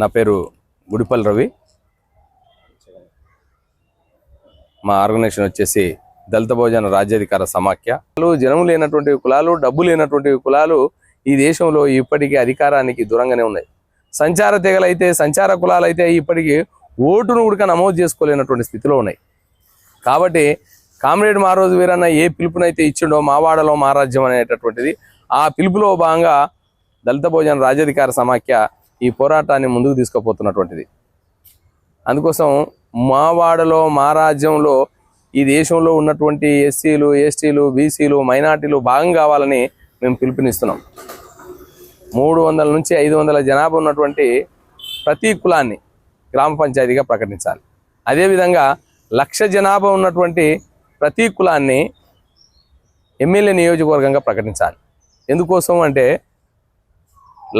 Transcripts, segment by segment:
నా పేరు గుడిపల్లి రవి. మా ఆర్గనైజేషన్ వచ్చేసి దళిత భోజన రాజ్యాధికార సమాఖ్య. కులాలు, జనం లేనటువంటి కులాలు డబ్బు లేనటువంటి కులాలు ఈ దేశంలో ఇప్పటికీ అధికారానికి దూరంగానే ఉన్నాయి. సంచార తెగలైతే సంచార కులాలు అయితే ఇప్పటికీ ఓటును ఉడక నమోదు చేసుకోలేనటువంటి స్థితిలో ఉన్నాయి. కాబట్టి కామ్రేడ్ మారోజు వీరన్న ఏ పిలుపునైతే ఇచ్చిండో మా వాడలో మా రాజ్యం అనేటటువంటిది ఆ పిలుపులో భాగంగా దళిత భోజన రాజ్యాధికార సమాఖ్య ఈ పోరాటాన్ని ముందుకు తీసుకుపోతున్నటువంటిది. అందుకోసం మా వాడలో మా రాజ్యంలో ఈ దేశంలో ఉన్నటువంటి ఎస్సీలు ఎస్టీలు బీసీలు మైనార్టీలు భాగం కావాలని మేము పిలుపునిస్తున్నాం. మూడు వందల నుంచి ఐదు వందల జనాభా ఉన్నటువంటి ప్రతి కులాన్ని గ్రామ పంచాయతీగా ప్రకటించాలి. అదేవిధంగా లక్ష జనాభా ఉన్నటువంటి ప్రతి కులాన్ని ఎమ్మెల్యే నియోజకవర్గంగా ప్రకటించాలి. ఎందుకోసం అంటే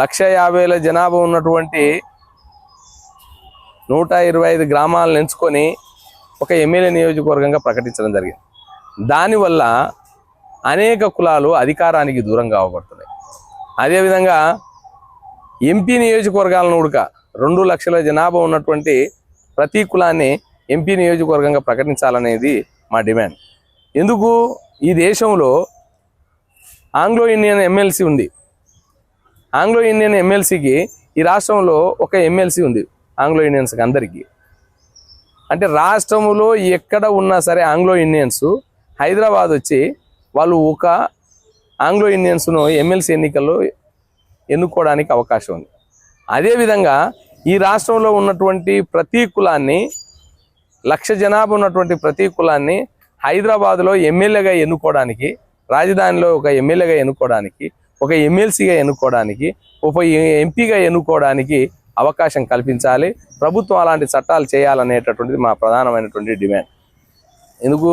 లక్ష యాభైల జనాభా ఉన్నటువంటి నూట ఇరవై ఐదు గ్రామాలను ఎంచుకొని ఒక ఎమ్మెల్యే నియోజకవర్గంగా ప్రకటించడం జరిగింది. దానివల్ల అనేక కులాలు అధికారానికి దూరం కావబడుతున్నాయి అదేవిధంగా ఎంపీ నియోజకవర్గాలను ఉడక రెండు లక్షల జనాభా ఉన్నటువంటి ప్రతి కులాన్ని ఎంపీ నియోజకవర్గంగా ప్రకటించాలనేది మా డిమాండ్. ఎందుకు? ఈ దేశంలో ఆంగ్లో ఇండియన్ ఎమ్మెల్సీ ఉంది. ఆంగ్లో ఇండియన్ ఎమ్మెల్సీకి ఈ రాష్ట్రంలో ఒక ఎమ్మెల్సీ ఉంది ఆంగ్లో ఇండియన్స్కి అందరికీ. అంటే రాష్ట్రంలో ఎక్కడ ఉన్నా సరే ఆంగ్లో ఇండియన్స్ హైదరాబాద్ వచ్చి వాళ్ళు ఒక ఆంగ్లో ఇండియన్స్ను ఎమ్మెల్సీ ఎన్నికల్లో ఎన్నుకోవడానికి అవకాశం ఉంది. అదేవిధంగా ఈ రాష్ట్రంలో ఉన్నటువంటి ప్రతి కులాన్ని లక్ష జనాభా ఉన్నటువంటి ప్రతి కులాన్ని హైదరాబాద్లో ఎమ్మెల్యేగా ఎన్నుకోవడానికి రాజధానిలో ఒక ఎమ్మెల్యేగా ఎన్నుకోవడానికి ఒక ఎమ్మెల్సీగా ఎన్నుకోవడానికి ఒక ఎంపీగా ఎన్నుకోవడానికి అవకాశం కల్పించాలి. ప్రభుత్వం అలాంటి చట్టాలు చేయాలనేటటువంటిది మా ప్రధానమైనటువంటి డిమాండ్. ఎందుకు?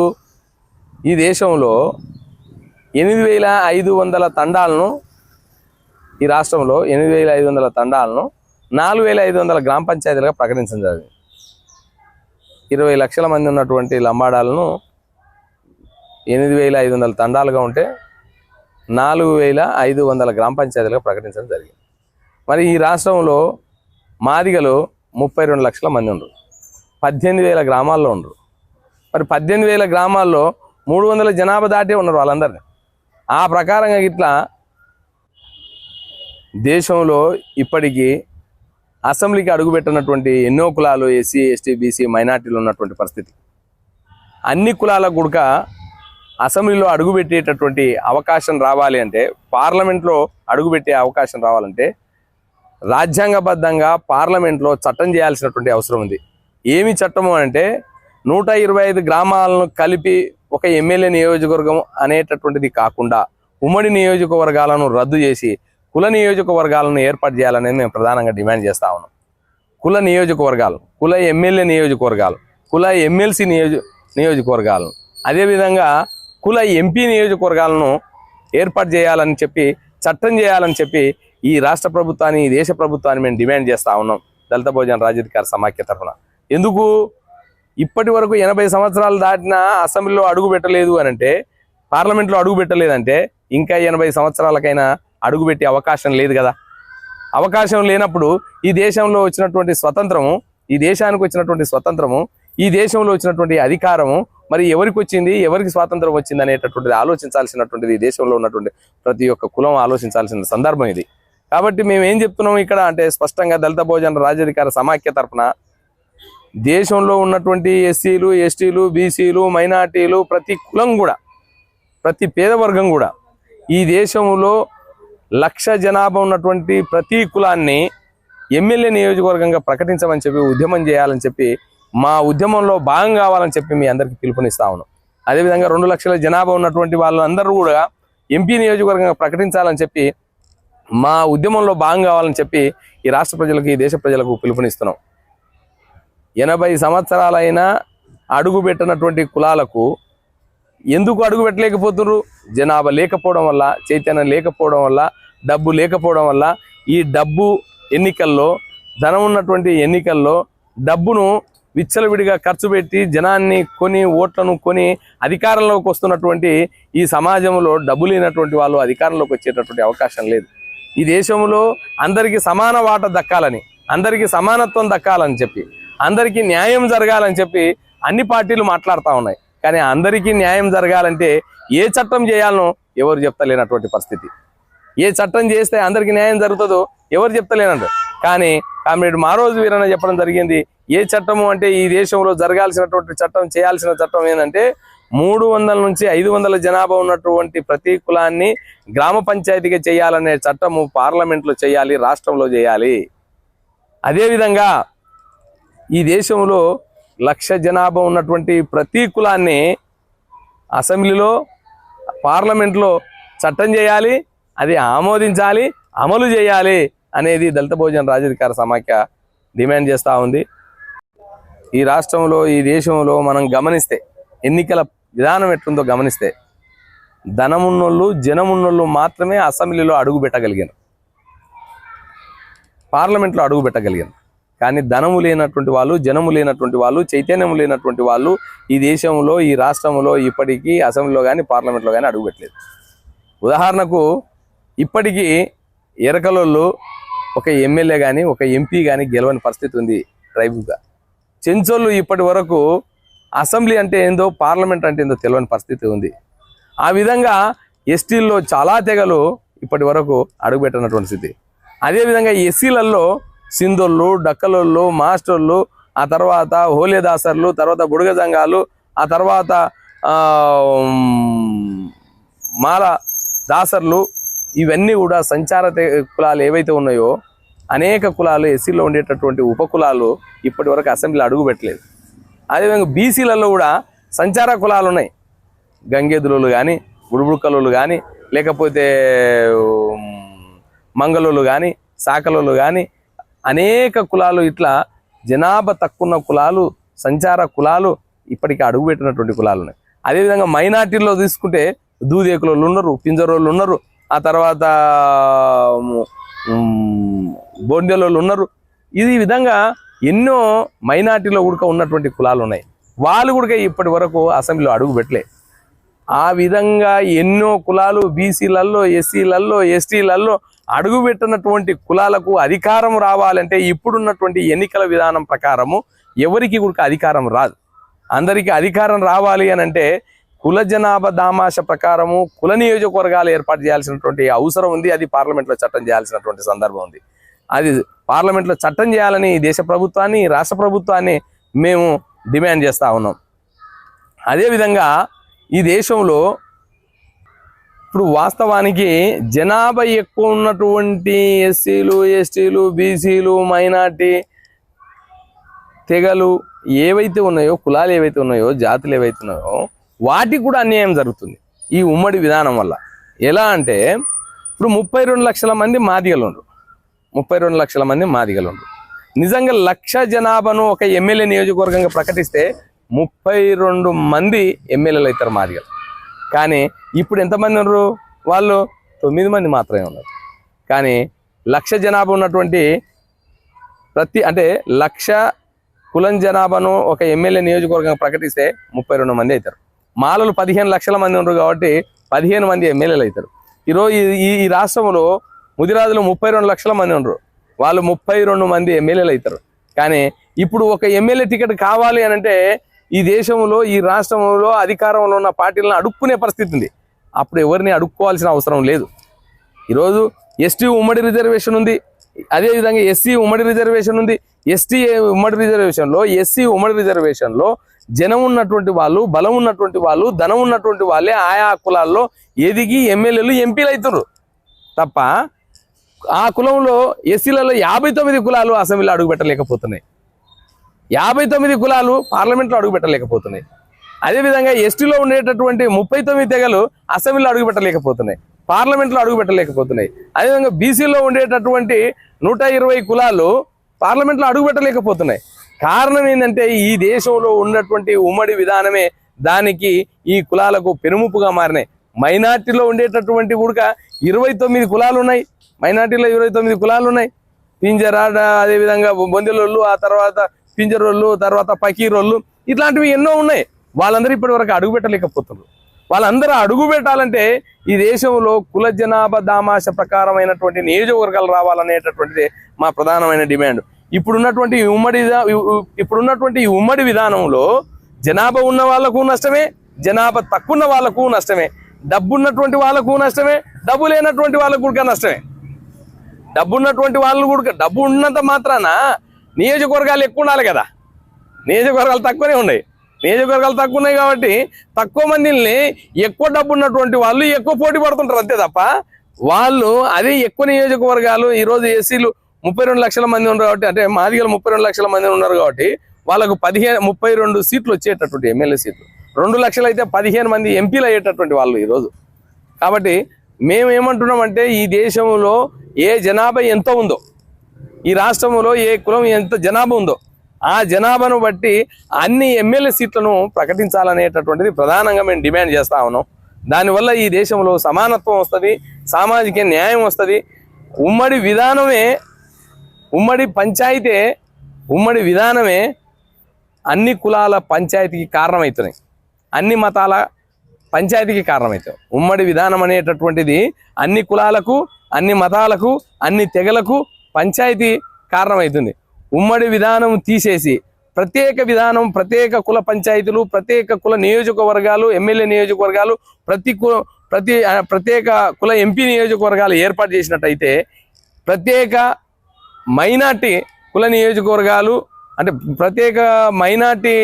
ఈ దేశంలో ఎనిమిది వేల ఐదు వందల తండాలను ఈ రాష్ట్రంలో ఎనిమిది వేల ఐదు వందల తండాలను నాలుగు వేల ఐదు వందల గ్రామ పంచాయతీలుగా ప్రకటించడం జరిగింది. ఇరవై లక్షల మంది ఉన్నటువంటి లంబాడాలను ఎనిమిది వేల ఐదు వందల తండాలుగా ఉంటే నాలుగు వేల ఐదు వందల గ్రామ పంచాయతీలుగా ప్రకటించడం జరిగింది. మరి ఈ రాష్ట్రంలో మాదిగలు ముప్పై రెండు లక్షల మంది ఉండరు. పద్దెనిమిది వేల గ్రామాల్లో ఉండరు. మరి పద్దెనిమిది వేల గ్రామాల్లో మూడు వందల జనాభా దాటే ఉన్నారు వాళ్ళందరినీ. ఆ ప్రకారంగా ఇట్లా దేశంలో ఇప్పటికీ అసెంబ్లీకి అడుగుపెట్టినటువంటి ఎన్నో కులాలు ఎస్సీ ఎస్టీ బీసీ మైనార్టీలు ఉన్నటువంటి పరిస్థితి. అన్ని కులాలకు కూడా అసెంబ్లీలో అడుగుపెట్టేటటువంటి అవకాశం రావాలి అంటే పార్లమెంట్లో అడుగుపెట్టే అవకాశం రావాలంటే రాజ్యాంగబద్ధంగా పార్లమెంట్లో చట్టం చేయాల్సినటువంటి అవసరం ఉంది. ఏమి చట్టము అంటే నూట ఇరవై ఐదు గ్రామాలను కలిపి ఒక ఎమ్మెల్యే నియోజకవర్గం అనేటటువంటిది కాకుండా ఉమ్మడి నియోజకవర్గాలను రద్దు చేసి కుల నియోజకవర్గాలను ఏర్పాటు చేయాలనేది మేము ప్రధానంగా డిమాండ్ చేస్తా ఉన్నాం. కుల నియోజకవర్గాలు కుల ఎమ్మెల్యే నియోజకవర్గాలు కుల ఎమ్మెల్సీ నియోజ నియోజకవర్గాలను అదేవిధంగా కుల ఎంపీ నియోజకవర్గాలను ఏర్పాటు చేయాలని చెప్పి చట్టం చేయాలని చెప్పి ఈ రాష్ట్ర ప్రభుత్వాన్ని ఈ దేశ ప్రభుత్వాన్ని మేము డిమాండ్ చేస్తా ఉన్నాం. దళిత భోజన రాజ్యాధికార సమాఖ్య తరఫున. ఎందుకు? ఇప్పటి వరకు ఎనభై సంవత్సరాలు దాటిన అసెంబ్లీలో అడుగు పెట్టలేదు అని అంటే పార్లమెంట్లో అడుగు పెట్టలేదంటే ఇంకా ఎనభై సంవత్సరాలకైనా అడుగుపెట్టే అవకాశం లేదు కదా. అవకాశం లేనప్పుడు ఈ దేశంలో వచ్చినటువంటి స్వతంత్రము ఈ దేశానికి వచ్చినటువంటి స్వతంత్రము ఈ దేశంలో వచ్చినటువంటి అధికారము మరి ఎవరికి వచ్చింది ఎవరికి స్వాతంత్రం వచ్చింది అనేటటువంటిది ఆలోచించాల్సినటువంటిది ఈ దేశంలో ఉన్నటువంటి ప్రతి ఒక్క కులం ఆలోచించాల్సిన సందర్భం ఇది. కాబట్టి మేము ఏం చెప్తున్నాం ఇక్కడ అంటే స్పష్టంగా దళిత భోజన రాజ్యాధికార సమాఖ్య తరఫున దేశంలో ఉన్నటువంటి ఎస్సీలు ఎస్టీలు బీసీలు మైనార్టీలు ప్రతి కులం కూడా ప్రతి పేదవర్గం కూడా ఈ దేశంలో లక్ష జనాభా ఉన్నటువంటి ప్రతి కులాన్ని ఎమ్మెల్యే నియోజకవర్గంగా ప్రకటించమని చెప్పి ఉద్యమం చేయాలని చెప్పి మా ఉద్యమంలో భాగం కావాలని చెప్పి మీ అందరికీ పిలుపునిస్తా ఉన్నాం. అదేవిధంగా రెండు లక్షల జనాభా ఉన్నటువంటి వాళ్ళందరూ కూడా ఎంపీ నియోజకవర్గంగా ప్రకటించాలని చెప్పి మా ఉద్యమంలో భాగం కావాలని చెప్పి ఈ రాష్ట్ర ప్రజలకు ఈ దేశ ప్రజలకు పిలుపునిస్తున్నాం. ఎనభై సంవత్సరాలైనా అడుగు పెట్టినటువంటి కులాలకు ఎందుకు అడుగు పెట్టలేకపోతున్నారు? జనాభా లేకపోవడం వల్ల చైతన్యం లేకపోవడం వల్ల డబ్బు లేకపోవడం వల్ల ఈ డబ్బు ఎన్నికల్లో ధనం ఉన్నటువంటి ఎన్నికల్లో డబ్బును విచ్చలవిడిగా ఖర్చు పెట్టి జనాన్ని కొని ఓట్లను కొని అధికారంలోకి వస్తున్నటువంటి ఈ సమాజంలో డబ్బు లేనటువంటి వాళ్ళు అధికారంలోకి వచ్చేటటువంటి అవకాశం లేదు. ఈ దేశంలో అందరికీ సమాన వాట దక్కాలని అందరికీ సమానత్వం దక్కాలని చెప్పి అందరికీ న్యాయం జరగాలని చెప్పి అన్ని పార్టీలు మాట్లాడుతూ ఉన్నాయి. కానీ అందరికీ న్యాయం జరగాలంటే ఏ చట్టం చేయాలనో ఎవరు చెప్తలేనటువంటి పరిస్థితి. ఏ చట్టం చేస్తే అందరికీ న్యాయం జరుగుతుందో ఎవరు చెప్తలేనంటారు? కానీ కామ్రేడ్ మారోజు వీరన్న చెప్పడం జరిగింది ఏ చట్టము అంటే ఈ దేశంలో జరగాల్సినటువంటి చట్టం చేయాల్సిన చట్టం ఏంటంటే మూడు వందల నుంచి ఐదు వందల జనాభా ఉన్నటువంటి ప్రతి కులాన్ని గ్రామ పంచాయతీగా చేయాలనే చట్టము పార్లమెంట్లో చేయాలి రాష్ట్రంలో చేయాలి. అదేవిధంగా ఈ దేశంలో లక్ష జనాభా ఉన్నటువంటి ప్రతి కులాన్ని అసెంబ్లీలో పార్లమెంట్లో చట్టం చేయాలి అది ఆమోదించాలి అమలు చేయాలి. అనేది దళిత భోజన రాజధికార సమాఖ్య డిమాండ్ చేస్తూ ఉంది. ఈ రాష్ట్రంలో ఈ దేశంలో మనం గమనిస్తే ఎన్నికల విధానం ఎట్లుందో గమనిస్తే ధనమున్నోళ్ళు జనమున్నోళ్ళు మాత్రమే అసెంబ్లీలో అడుగు పెట్టగలిగారు. పార్లమెంట్లో అడుగు పెట్టగలిగారు. కానీ ధనము లేనటువంటి వాళ్ళు జనము లేనటువంటి వాళ్ళు చైతన్యము లేనటువంటి వాళ్ళు ఈ దేశంలో ఈ రాష్ట్రంలో ఇప్పటికీ అసెంబ్లీలో కానీ పార్లమెంట్లో కానీ అడుగుపెట్టలేదు ఉదాహరణకు ఇప్పటికీ ఎరకలోళ్ళు ఒక ఎమ్మెల్యే కానీ ఒక ఎంపీ కానీ గెలవని పరిస్థితి ఉంది ట్రైబుల్గా చెంచోళ్ళు ఇప్పటి వరకు అసెంబ్లీ అంటే ఏందో పార్లమెంట్ అంటే ఏందో తెలియని పరిస్థితి ఉంది. ఆ విధంగా ఎస్టీల్లో చాలా తెగలు ఇప్పటి వరకు అడుగుపెట్టినటువంటి స్థితి. అదేవిధంగా ఎస్సీలలో సింధోళ్ళు డక్కలోళ్ళు మాస్టర్లు ఆ తర్వాత హోలేదాసర్లు తర్వాత బుడగ సంఘాలు ఆ తర్వాత మాల దాసర్లు ఇవన్నీ కూడా సంచార కులాలు ఏవైతే ఉన్నాయో అనేక కులాలు ఎస్సీలో ఉండేటటువంటి ఉప కులాలు ఇప్పటి వరకు అసెంబ్లీలో అడుగు పెట్టలేదు. అదేవిధంగా బీసీలలో కూడా సంచార కులాలు ఉన్నాయి. గంగేదులు కానీ బుడుబుడుకలు కానీ లేకపోతే ఉమ్, కానీ శాఖలు కానీ అనేక కులాలు ఇట్లా జనాభా తక్కువ కులాలు సంచార కులాలు ఇప్పటికీ అడుగుపెట్టినటువంటి కులాలు ఉన్నాయి. అదేవిధంగా మైనార్టీల్లో తీసుకుంటే దూదేకులు ఉన్నారు పింజరోళ్ళు ఉన్నారు ఆ తర్వాత బోండెలోళ్ళు ఉన్నారు. ఇది ఈ విధంగా ఎన్నో మైనార్టీలో కూడా ఉన్నటువంటి కులాలు ఉన్నాయి వాళ్ళు కూడా ఇప్పటి వరకు అసెంబ్లీలో అడుగు పెట్టలే. ఆ విధంగా ఎన్నో కులాలు బీసీలలో ఎస్సీలలో ఎస్టీలలో అడుగుపెట్టినటువంటి కులాలకు అధికారం రావాలంటే ఇప్పుడున్నటువంటి ఎన్నికల విధానం ప్రకారము ఎవరికి కూడా అధికారం రాదు. అందరికీ అధికారం రావాలి అని అంటే కుల జనాభా దామాష ప్రకారము కుల నియోజకవర్గాలు ఏర్పాటు చేయాల్సినటువంటి అవసరం ఉంది. అది పార్లమెంట్లో చట్టం చేయాల్సినటువంటి సందర్భం ఉంది. అది పార్లమెంట్లో చట్టం చేయాలని ఈ దేశ ప్రభుత్వాన్ని రాష్ట్ర ప్రభుత్వాన్ని మేము డిమాండ్ చేస్తూ ఉన్నాం. అదేవిధంగా ఈ దేశంలో ఇప్పుడు వాస్తవానికి జనాభా ఎక్కువ ఉన్నటువంటి ఎస్సీలు ఎస్టీలు బీసీలు మైనార్టీ తెగలు ఏవైతే ఉన్నాయో కులాలు ఏవైతే ఉన్నాయో జాతులు ఏవైతే ఉన్నాయో వాటికి కూడా అన్యాయం జరుగుతుంది ఈ ఉమ్మడి విధానం వల్ల. ఎలా అంటే ఇప్పుడు ముప్పై రెండు లక్షల మంది మాదిగలు ఉండరు. ముప్పై రెండు లక్షల మంది మాదిగలు ఉండరు. నిజంగా లక్ష జనాభాను ఒక ఎమ్మెల్యే నియోజకవర్గంగా ప్రకటిస్తే ముప్పై రెండు మంది ఎమ్మెల్యేలు అవుతారు మాదిగలు. కానీ ఇప్పుడు ఎంతమంది ఉన్నారు వాళ్ళు తొమ్మిది మంది మాత్రమే ఉన్నారు. కానీ లక్ష జనాభా ఉన్నటువంటి ప్రతి అంటే లక్ష కులం జనాభాను ఒక ఎమ్మెల్యే నియోజకవర్గంగా ప్రకటిస్తే ముప్పై రెండు మంది అవుతారు. మాలలు పదిహేను లక్షల మంది ఉన్నారు కాబట్టి పదిహేను మంది ఎమ్మెల్యేలు అవుతారు. ఈరోజు ఈ- ఈ రాష్ట్రంలో ముదిరాజులు ముప్పై రెండు లక్షల మంది ఉన్నారు వాళ్ళు ముప్పై రెండు మంది ఎమ్మెల్యేలు అవుతారు. కానీ ఇప్పుడు ఒక ఎమ్మెల్యే టికెట్ కావాలి అని అంటే ఈ దేశంలో ఈ రాష్ట్రంలో అధికారంలో ఉన్న పార్టీలను అడుక్కునే పరిస్థితి ఉంది. అప్పుడు ఎవరిని అడుక్కోవాల్సిన అవసరం లేదు. ఈరోజు ఎస్టీ ఉమ్మడి రిజర్వేషన్ ఉంది. అదేవిధంగా ఎస్సీ ఉమ్మడి రిజర్వేషన్ ఉంది. ఎస్టీ ఉమ్మడి రిజర్వేషన్లో ఎస్సీ ఉమ్మడి రిజర్వేషన్లో జనం ఉన్నటువంటి వాళ్ళు బలం ఉన్నటువంటి వాళ్ళు ధనం ఉన్నటువంటి వాళ్ళే ఆయా కులాల్లో ఎదిగి ఎమ్మెల్యేలు ఎంపీలు అవుతారు తప్ప ఆ కులంలో ఎస్సీలలో యాభై తొమ్మిది కులాలు అసెంబ్లీలో అడుగుపెట్టలేకపోతున్నాయి యాభై తొమ్మిది కులాలు పార్లమెంట్లో అడుగుపెట్టలేకపోతున్నాయి అదేవిధంగా ఎస్టీలో ఉండేటటువంటి ముప్పై తొమ్మిది తెగలు అసెంబ్లీలో అడుగుపెట్టలేకపోతున్నాయి పార్లమెంట్లో అడుగుపెట్టలేకపోతున్నాయి అదేవిధంగా బీసీలో ఉండేటటువంటి నూట ఇరవై కులాలు పార్లమెంట్లో అడుగుపెట్టలేకపోతున్నాయి కారణం ఏంటంటే ఈ దేశంలో ఉన్నటువంటి ఉమ్మడి విధానమే దానికి ఈ కులాలకు పెనుముపుగా మారినాయి. మైనార్టీలో ఉండేటటువంటి కూడా ఇరవై తొమ్మిది కులాలు ఉన్నాయి మైనార్టీలో ఇరవై తొమ్మిది కులాలు ఉన్నాయి పింజరా అదేవిధంగా బొందెలోళ్ళు ఆ తర్వాత పింజరోళ్ళు తర్వాత పకీరోళ్ళు ఇట్లాంటివి ఎన్నో ఉన్నాయి. వాళ్ళందరూ ఇప్పటి వరకు అడుగు పెట్టలేకపోతున్నారు. వాళ్ళందరూ అడుగు పెట్టాలంటే ఈ దేశంలో కుల జనాభా దామాష ప్రకారమైనటువంటి నియోజకవర్గాలు రావాలనేటటువంటిది మా ప్రధానమైన డిమాండ్. ఇప్పుడున్నటువంటి ఉమ్మడి ఇప్పుడున్నటువంటి ఈ ఉమ్మడి విధానంలో జనాభా ఉన్న వాళ్ళకు నష్టమే జనాభా తక్కువ వాళ్ళకు వాళ్ళకు నష్టమే డబ్బు ఉన్నటువంటి వాళ్ళకు నష్టమే డబ్బు లేనటువంటి వాళ్ళకు కూడా నష్టమే. డబ్బు ఉన్నటువంటి వాళ్ళు కూడా డబ్బు ఉన్నంత మాత్రాన నియోజకవర్గాలు ఎక్కువ ఉండాలి కదా. నియోజకవర్గాలు తక్కువనే ఉన్నాయి. నియోజకవర్గాలు తక్కువ ఉన్నాయి కాబట్టి తక్కువ మందిని ఎక్కువ డబ్బు ఉన్నటువంటి వాళ్ళు ఎక్కువ పోటీ పడుతుంటారు అంతే తప్ప వాళ్ళు అదే ఎక్కువ నియోజకవర్గాలు ఈరోజు ఎస్సీలు ముప్పై రెండు లక్షల మంది ఉన్నారు కాబట్టి అంటే మాదిగలు ముప్పై రెండు లక్షల మంది ఉన్నారు కాబట్టి వాళ్ళకు పదిహేను ముప్పై రెండు సీట్లు వచ్చేటటువంటి ఎమ్మెల్యే సీట్లు. రెండు లక్షలు అయితే పదిహేను మంది ఎంపీలు అయ్యేటటువంటి వాళ్ళు ఈరోజు కాబట్టి మేము ఏమంటున్నామంటే ఈ దేశంలో ఏ జనాభా ఎంత ఉందో ఈ రాష్ట్రంలో ఏ కులం ఎంత జనాభా ఉందో ఆ జనాభాను బట్టి అన్ని ఎమ్మెల్యే సీట్లను ప్రకటించాలనేటటువంటిది ప్రధానంగా మేము డిమాండ్ చేస్తా ఉన్నాం. దానివల్ల ఈ దేశంలో సమానత్వం వస్తుంది సామాజిక న్యాయం వస్తుంది. ఉమ్మడి విధానమే ఉమ్మడి పంచాయతీ ఉమ్మడి విధానమే అన్ని కులాల పంచాయతీకి కారణమవుతున్నాయి అన్ని మతాల పంచాయతీకి కారణమవుతాయి ఉమ్మడి విధానం అనేటటువంటిది అన్ని కులాలకు అన్ని మతాలకు అన్ని తెగలకు పంచాయతీ కారణమవుతుంది ఉమ్మడి విధానం తీసేసి ప్రత్యేక విధానం ప్రత్యేక కుల పంచాయతీలు ప్రత్యేక కుల నియోజకవర్గాలు ఎమ్మెల్యే నియోజకవర్గాలు ప్రతి కు ప్రతి ప్రత్యేక కుల ఎంపీ నియోజకవర్గాలు ఏర్పాటు చేసినట్టయితే ప్రత్యేక మైనార్టీ కుల నియోజకవర్గాలు అంటే ప్రత్యేక మైనార్టీ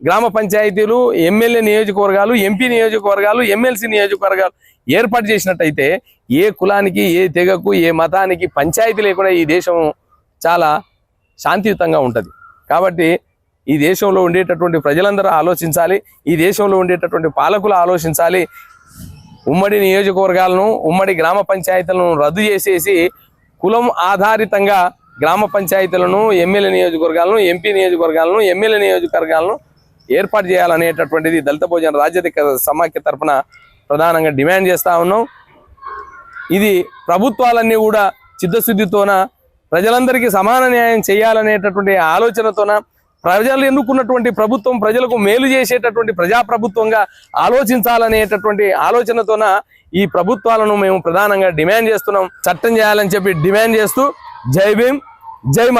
గ్రామ పంచాయతీలు ఎమ్మెల్యే నియోజకవర్గాలు ఎంపీ నియోజకవర్గాలు ఎమ్మెల్సీ నియోజకవర్గాలు ఏర్పాటు చేసినట్టయితే ఏ కులానికి ఏ తెగకు ఏ మతానికి పంచాయతీ లేకుండా ఈ దేశం చాలా శాంతియుతంగా ఉంటుంది. కాబట్టి ఈ దేశంలో ఉండేటటువంటి ప్రజలందరూ ఆలోచించాలి ఈ దేశంలో ఉండేటటువంటి పాలకులు ఆలోచించాలి. ఉమ్మడి నియోజకవర్గాలను ఉమ్మడి గ్రామ పంచాయతీలను రద్దు చేసేసి కులం ఆధారితంగా గ్రామ పంచాయతీలను ఎమ్మెల్యే నియోజకవర్గాలను ఎంపీ నియోజకవర్గాలను ఎమ్మెల్యే నియోజకవర్గాలను ఏర్పాటు చేయాలనేటటువంటిది దళిత భోజన రాజ్యాధిక సమాఖ్య తరఫున ప్రధానంగా డిమాండ్ చేస్తా ఉన్నాం. ఇది ప్రభుత్వాలన్నీ కూడా చిత్తశుద్ధితోన ప్రజలందరికీ సమాన న్యాయం చేయాలనేటటువంటి ఆలోచనతోన ప్రజలు ఎన్నుకున్నటువంటి ప్రభుత్వం ప్రజలకు మేలు చేసేటటువంటి ప్రజాప్రభుత్వంగా ఆలోచించాలనేటటువంటి ఆలోచనతోన ఈ ప్రభుత్వాలను మేము ప్రధానంగా డిమాండ్ చేస్తున్నాం. చట్టం చేయాలని చెప్పి డిమాండ్ చేస్తూ జై భీమ్ జై మా